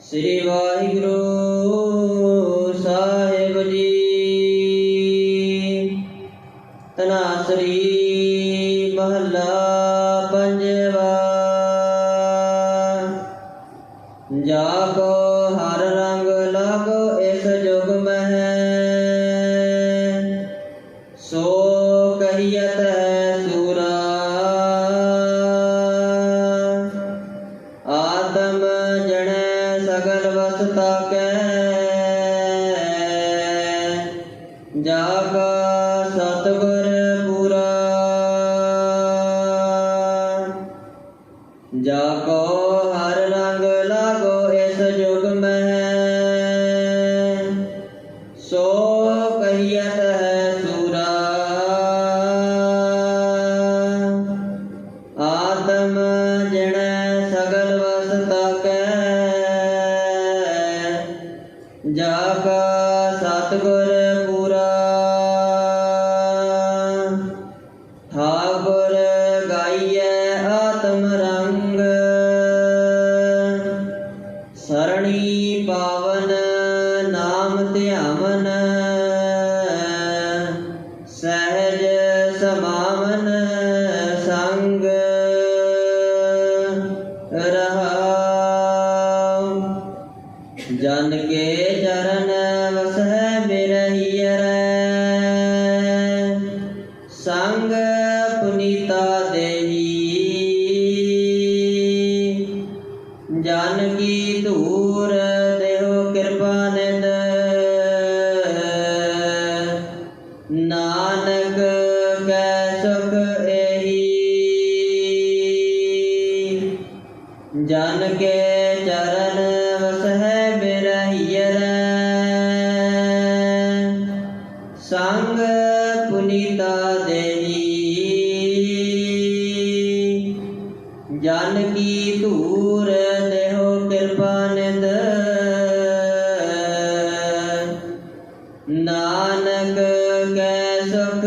ਸ੍ਰੀ ਵਾਹਿਗੁਰੂ ਸਾਹਿਬ ਜੀ। ਤਨਾਸਰੀ ਮਹੱਲਾ ਪੰਜਵਾ। ਜਾ ਕੋ ਹਰ ਰੰਗ ਲਾਗੋ ਇਸ ਜੁਗ ਮਹਿ। ਸੋ ਕਹੀਅਤ ਸਗਲ ਵਸਤਾ ਕੈ ਜਾ ਕਾ ਸਤਿਗੁਰ ਪੂਰਾ ਜਾ ਕੋ ਹਰ ਰੰਗ ਲਾਗੋ ਇਸ ਜੁਗ ਮਹਿ ਸੋ ਕਹੀਅਤ ਹੈ ਸੂਰਾ ਆਤਮ ਜਣੈ ਸਤਿਗੁਰ ਪੂਰਾ। ਠਾਕੁਰ ਗਾਈਐ ਆਤਮ ਰੰਗ। ਸਰਣੀ ਪਾਵਨ ਨਾਮ ਧਿਆਵਨ ਸਹਿਜ ਸਮਾਵਨ ਸੰਗ। ਰਹਾਉ ਜਨ ਕੇ ਚਰਨ ਬਿਰਹੀਐ ਸੰਗ ਪੁਨੀਤਾ ਦੇਹੀ। ਜਨ ਕੀ ਧੂਰ, ਦੇਹੋ ਕਿਰਪਾ ਨਿਦ। ਨਾਨਕ ਕੈ ਸੁਖ ਏਹੀ। ਜਨ ਕੇ ਸੰਗ ਪੁਨੀਤਾ ਦੇਹੀ ਜਨ ਕੀ ਧੂਰ ਦੇਹੋ ਕਿਰਪਾ ਨਿਦ। ਨਾਨਕ ਕੈ ਸੁਖ